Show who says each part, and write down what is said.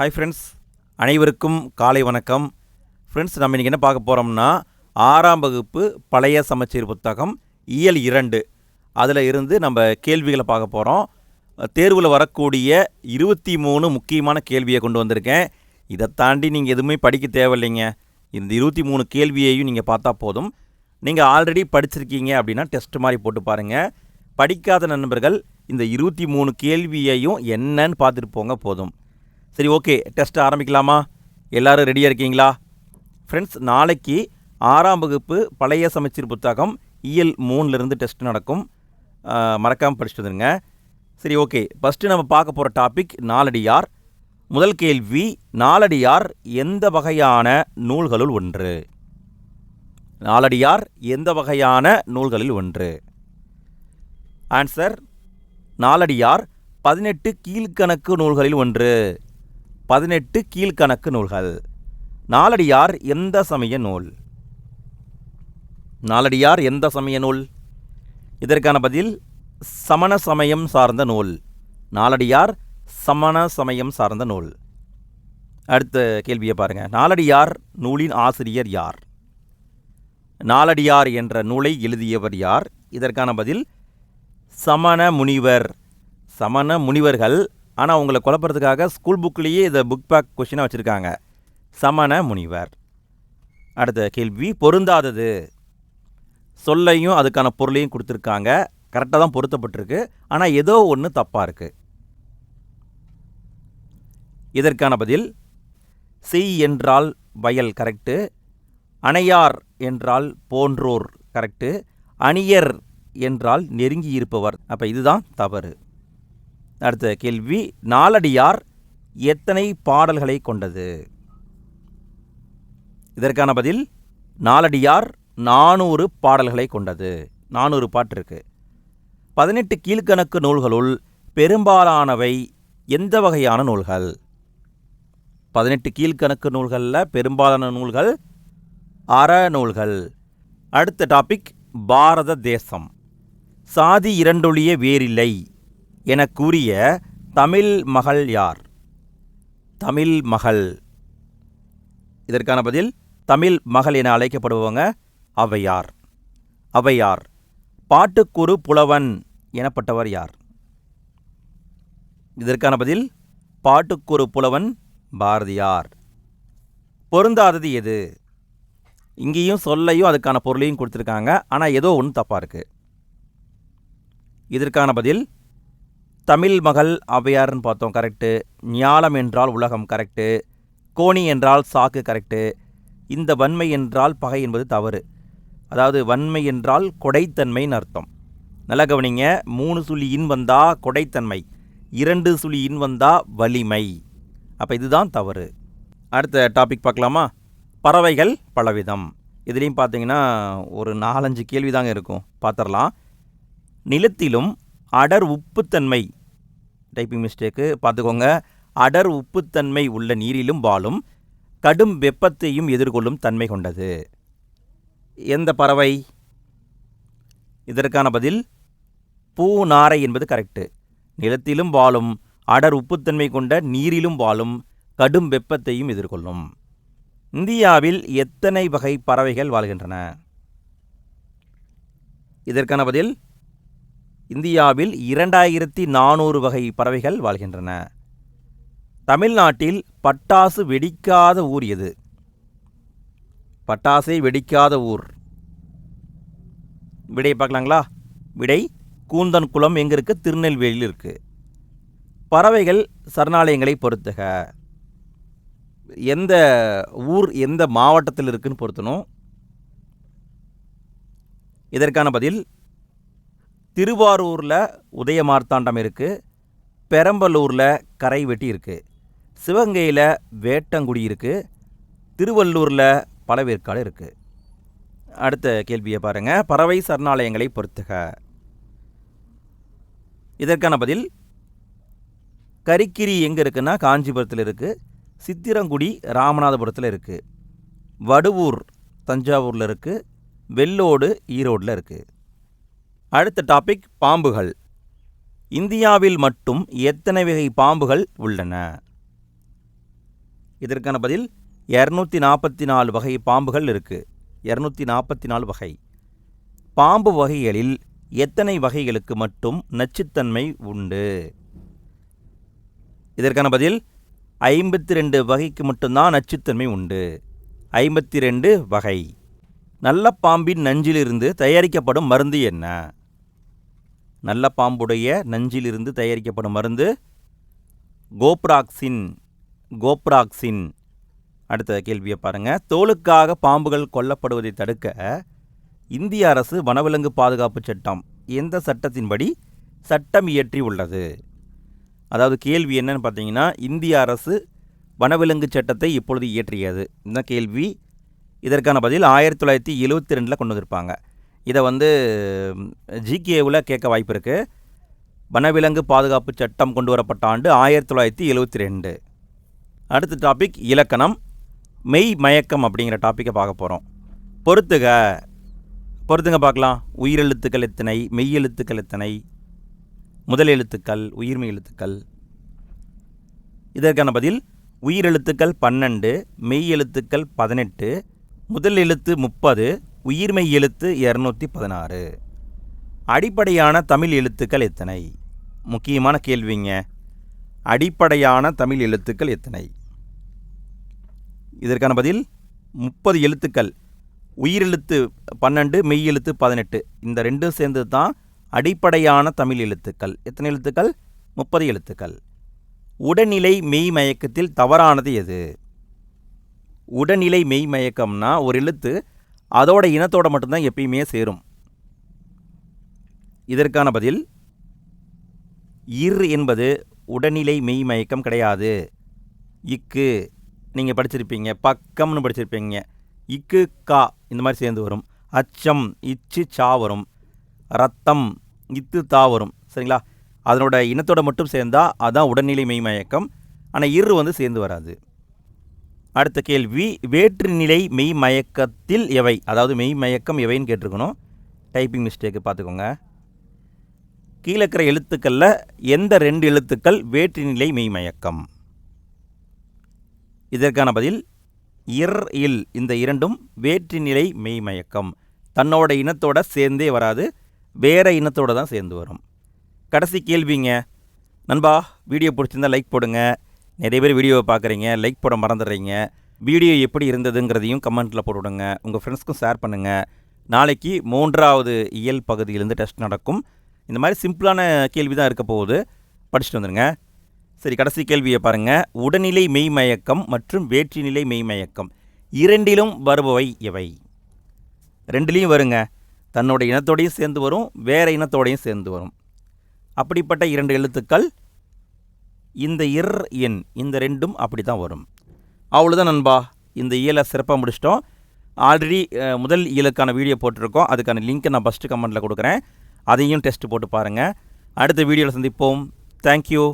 Speaker 1: Hi friends அனைவருக்கும் காலை வணக்கம். ஃப்ரெண்ட்ஸ் நம்ம இன்றைக்கி என்ன பார்க்க போகிறோம்னா ஆறாம் வகுப்பு பழைய சமச்சீர் புத்தகம் இயல் இரண்டு. அதில் இருந்து நம்ம கேள்விகளை பார்க்க போகிறோம் தேர்வில் வரக்கூடிய இருபத்தி மூணு முக்கியமான கேள்வியை கொண்டு வந்திருக்கேன். இதை தாண்டி நீங்கள் எதுவுமே படிக்க தேவையில்லைங்க. இந்த இருபத்தி மூணு கேள்வியையும் நீங்கள் பார்த்தா போதும். நீங்கள் ஆல்ரெடி படிச்சிருக்கீங்க அப்படின்னா டெஸ்ட் மாதிரி போட்டு பாருங்கள் படிக்காத நண்பர்கள் இந்த இருபத்தி மூணு கேள்வியையும் என்னன்னு பார்த்துட்டு போங்க போதும். சரி ஓகே. டெஸ்ட் ஆரம்பிக்கலாமா? எல்லாரும் ரெடியாக இருக்கீங்களா? ஃப்ரெண்ட்ஸ் நாளைக்கு ஆறாம் வகுப்பு பழைய சமச்சீர் புத்தகம் இஎல் மூணுலேருந்து டெஸ்ட் நடக்கும். மறக்காமல் படிச்சுட்டு வந்துருங்க. சரி ஓகே. ஃபஸ்ட்டு நம்ம பார்க்க போகிற டாபிக் நாலடியார். முதல் கேள்வி நாலடியார் எந்த வகையான நூல்களுள் ஒன்று? நாலடியார் எந்த வகையான நூல்களில் ஒன்று? ஆன்சர் நாலடியார் பதினெட்டு கீழ்க்கணக்கு நூல்களில் ஒன்று. பதினெட்டு கீழ்க்கணக்கு நூல்கள். நாலடியார் எந்த சமய நூல்? நாலடியார் எந்த சமய நூல்? இதற்கான பதில் சமண சமயம் சார்ந்த நூல். நாலடியார் சமண சமயம் சார்ந்த நூல். அடுத்த கேள்வியை பாருங்கள் நாலடியார் நூலின் ஆசிரியர் யார்? நாலடியார் என்ற நூலை எழுதியவர் யார்? இதற்கான பதில் சமண முனிவர். சமண முனிவர்கள் ஆனால் உங்களை குழப்பறதுக்காக ஸ்கூல் புக்லேயே இதை புக் பேக் கொஷினாக வச்சுருக்காங்க. சமண முனிவர். அடுத்த கேள்வி பொருந்தாதது. சொல்லையும் அதுக்கான பொருளையும் கொடுத்துருக்காங்க. கரெக்டாக தான் பொருத்தப்பட்டிருக்கு. ஆனால் ஏதோ ஒன்று தப்பாக இருக்குது இதற்கான பதில் செய் என்றால் வயல் கரெக்டு அணையார் என்றால் போன்றோர் கரெக்டு அணியர் என்றால் நெருங்கி இருப்பவர். அப்போ இதுதான் தவறு. அடுத்த கேள்வி நாலடியார் எத்தனை பாடல்களை கொண்டது? இதற்கான பதில் நாலடியார் நானூறு பாடல்களை கொண்டது. நானூறு பாட்டு இருக்கு. பதினெட்டு கீழ்க்கணக்கு நூல்களுள் பெரும்பாலானவை எந்த வகையான நூல்கள்? பதினெட்டு கீழ்க்கணக்கு நூல்களில் பெரும்பாலான நூல்கள் அறநூல்கள் அடுத்த டாபிக் பாரத தேசம். சாதி இரண்டொழிய வேறில்லை. என கூறிய தமிழ் மகள் யார்? தமிழ் மகள். இதற்கான பதில் தமிழ் மகள் என அழைக்கப்படுபவங்க அவையார் அவையார் பாட்டுக்குரு புலவன் எனப்பட்டவர் யார்? இதற்கான பதில் பாட்டுக்குரு புலவன் பாரதியார். பொருந்தாதது எது? இங்கேயும் சொல்லையும் அதுக்கான பொருளையும் கொடுத்துருக்காங்க ஆனால் ஏதோ ஒன்று தப்பாக இருக்குது இதற்கான பதில் தமிழ் மகள் ஔவையார்னு பார்த்தோம் கரெக்டு ஞாலம் என்றால் உலகம் கரெக்டு கோணி என்றால் சாக்கு கரெக்டு இந்த வன்மை என்றால் பகை என்பது தவறு. அதாவது வன்மை என்றால் கொடைத்தன்மைன்னு அர்த்தம். நல்லா கவனிங்க மூணு சுழி இன் வந்தா கொடைத்தன்மை இரண்டு சுழி இன் வந்தா வலிமை. அப்போ இதுதான் தவறு. அடுத்த டாபிக் பார்க்கலாமா? பறவைகள் பலவிதம். இதுலேயும் பார்த்தீங்கன்னா ஒரு நாலஞ்சு கேள்வி தாங்க இருக்கும். பார்த்துடலாம். நிலத்திலும் அடர் உப்புத்தன்மை. டைப்பிங் மிஸ்டேக்கு பார்த்துக்கோங்க. அடர் உப்புத்தன்மை உள்ள நீரிலும் வாழும் கடும் வெப்பத்தையும் எதிர்கொள்ளும் தன்மை கொண்டது. எந்த பறவை? இதற்கான பதில் பூநாரை என்பது கரெக்டு நிலத்திலும் வாழும் அடர் உப்புத்தன்மை கொண்ட நீரிலும் வாழும் கடும் வெப்பத்தையும் எதிர்கொள்ளும். இந்தியாவில் எத்தனை வகை பறவைகள் வாழ்கின்றன? இதற்கான பதில் இந்தியாவில் இரண்டாயிரத்தி நானூறு வகை பறவைகள் வாழ்கின்றன. தமிழ்நாட்டில் பட்டாசு வெடிக்காத ஊர் எது? பட்டாசை வெடிக்காத ஊர். விடை பார்க்கலாங்களா? விடை கூந்தன் குளம் எங்கே இருக்குது திருநெல்வேலியில் இருக்குது பறவைகள் சரணாலயங்களை பொறுத்துக. எந்த ஊர் எந்த மாவட்டத்தில் இருக்குன்னு பொருத்தணும். இதற்கான பதில் திருவாரூரில் உதயமார்த்தாண்டம் இருக்குது பெரம்பலூரில் கரைவெட்டி இருக்குது சிவகங்கையில் வேட்டங்குடி இருக்குது திருவள்ளூரில் பழவேற்காடு இருக்குது அடுத்த கேள்வியை பாருங்கள் பறவை சரணாலயங்களை பொறுத்துக. இதற்கான பதில் கரிக்கிரி எங்கே இருக்குன்னா காஞ்சிபுரத்தில் இருக்குது சித்திரங்குடி ராமநாதபுரத்தில் இருக்குது வடுவூர் தஞ்சாவூரில் இருக்குது வெள்ளோடு ஈரோடில் இருக்குது அடுத்த டாபிக் பாம்புகள். இந்தியாவில் மட்டும் எத்தனை வகை பாம்புகள் உள்ளன? இதற்கான பதில் இரநூத்தி நாற்பத்தி நாலு வகை பாம்புகள் இருக்குது இரநூத்தி நாற்பத்தி நாலு வகை. பாம்பு வகைகளில் எத்தனை வகைகளுக்கு மட்டும் நச்சுத்தன்மை உண்டு? இதற்கான பதில் ஐம்பத்தி ரெண்டு வகைக்கு மட்டும்தான் நச்சுத்தன்மை உண்டு. ஐம்பத்தி ரெண்டு வகை. நல்ல பாம்பின் நஞ்சிலிருந்து தயாரிக்கப்படும் மருந்து என்ன? நல்ல பாம்புடைய நஞ்சிலிருந்து தயாரிக்கப்படும் மருந்து கோப்ராக்சின் கோப்ராக்சின். அடுத்த கேள்வியை பாருங்கள் தோலுக்காக பாம்புகள் கொல்லப்படுவதை தடுக்க இந்திய அரசு வனவிலங்கு பாதுகாப்பு சட்டம் எந்த சட்டத்தின்படி சட்டம் இயற்றி உள்ளது? அதாவது கேள்வி என்னன்னு பார்த்தீங்கன்னா இந்திய அரசு வனவிலங்கு சட்டத்தை இப்பொழுது இயற்றியது. இந்த கேள்வி இதற்கான பதில் ஆயிரத்தி தொள்ளாயிரத்தி எழுவத்தி ரெண்டில் கொண்டு வந்திருப்பாங்க. இதை வந்து ஜிகேவில் கேட்க வாய்ப்பு இருக்குது வனவிலங்கு பாதுகாப்பு சட்டம் கொண்டு வரப்பட்ட ஆண்டு ஆயிரத்தி தொள்ளாயிரத்தி எழுபத்தி ரெண்டு. அடுத்த டாபிக் இலக்கணம். மெய் மயக்கம் அப்படிங்கிற டாப்பிக்கை பார்க்க போகிறோம் பொறுத்துக பொறுத்துங்க பார்க்கலாம். உயிரெழுத்துக்கள் எத்தனை? மெய் எழுத்துக்கள் எத்தனை? முதல் எழுத்துக்கள் உயிர்மெய் எழுத்துக்கள். இதற்கான பதில் உயிரெழுத்துக்கள் பன்னெண்டு மெய் எழுத்துக்கள் பதினெட்டு முதல் எழுத்து முப்பது உயிர்மெய் எழுத்து இரநூத்தி பதினாறு. அடிப்படையான தமிழ் எழுத்துக்கள் எத்தனை? முக்கியமான கேள்விங்க. அடிப்படையான தமிழ் எழுத்துக்கள் எத்தனை? இதற்கான பதில் முப்பது எழுத்துக்கள். உயிரெழுத்து பன்னெண்டு மெய் எழுத்து பதினெட்டு. இந்த ரெண்டும் சேர்ந்து தான் அடிப்படையான தமிழ் எழுத்துக்கள். எத்தனை எழுத்துக்கள்? முப்பது எழுத்துக்கள். உடல்நிலை மெய் மயக்கத்தில் தவறானது எது? உடல்நிலை மெய் மயக்கம்னா ஒரு எழுத்து அதோட இனத்தோட மட்டும்தான் எப்பயுமே சேரும். இதற்கான பதில் இர் என்பது உடனிலை மெய் மயக்கம் கிடையாது. இக்கு நீங்கள் படிச்சிருப்பீங்க பக்கம்னு படிச்சிருப்பீங்க இக்கு கா இந்த மாதிரி சேர்ந்து வரும். அச்சம் இச்சு சா வரும். ரத்தம் இத்து தா வரும். சரிங்களா? அதனோட இனத்தோட மட்டும் சேர்ந்தால் அதான் உடல்நிலை மெய்மயக்கம் ஆனால் இரு வந்து சேர்ந்து வராது. அடுத்த கேள்வி வேற்றுநிலை மெய் மயக்கத்தில் எவை? அதாவது மெய் மயக்கம் எவைன்னு கேட்டிருக்கணும். டைப்பிங் மிஸ்டேக்கு பார்த்துக்கோங்க. கீழே இருக்கிற எழுத்துக்களில் எந்த ரெண்டு எழுத்துக்கள் வேற்றுநிலை மெய் மயக்கம்? இதற்கான பதில் இர் இல். இந்த இரண்டும் வேற்றுநிலை மெய் மயக்கம். தன்னோட இனத்தோட சேர்ந்தே வராது வேற இனத்தோட தான் சேர்ந்து வரும். கடைசி கேள்விங்க. நண்பா வீடியோ பிடிச்சிருந்தா லைக் போடுங்க. நிறைய பேர் வீடியோவை பார்க்குறீங்க லைக் போட மறந்துடுறீங்க. வீடியோ எப்படி இருந்ததுங்கிறதையும் கமெண்ட்டில் போட்டுவிடுங்க. உங்கள் ஃப்ரெண்ட்ஸ்க்கும் ஷேர் பண்ணுங்கள் நாளைக்கு மூன்றாவது இயல் பகுதியிலேருந்து டெஸ்ட் நடக்கும். இந்த மாதிரி சிம்பிளான கேள்வி தான் இருக்க போகுது. படிச்சுட்டு வந்துடுங்க. சரி கடைசி கேள்வியை பாருங்கள் உடல்நிலை மெய்மயக்கம் மற்றும் வேற்றுநிலை மெய்மயக்கம் இரண்டிலும் வருபவை எவை? ரெண்டுலேயும் வருங்க. தன்னோட இனத்தோடையும் சேர்ந்து வரும் வேறு இனத்தோடையும் சேர்ந்து வரும். அப்படிப்பட்ட இரண்டு எழுத்துக்கள் இந்த இர் எண் இந்த ரெண்டும் அப்படி தான் வரும். அவ்வளோதான் நண்பா. இந்த இயலை சிறப்பாக முடிச்சிட்டோம். ஆல்ரெடி முதல் இயலுக்கான வீடியோ போட்டிருக்கோம். அதுக்கான லிங்க்கை நான் ஃபஸ்ட்டு கமெண்ட்டில் கொடுக்குறேன். அதையும் டெஸ்ட் போட்டு பாருங்கள் அடுத்த வீடியோவில் சந்திப்போம். தேங்க்யூ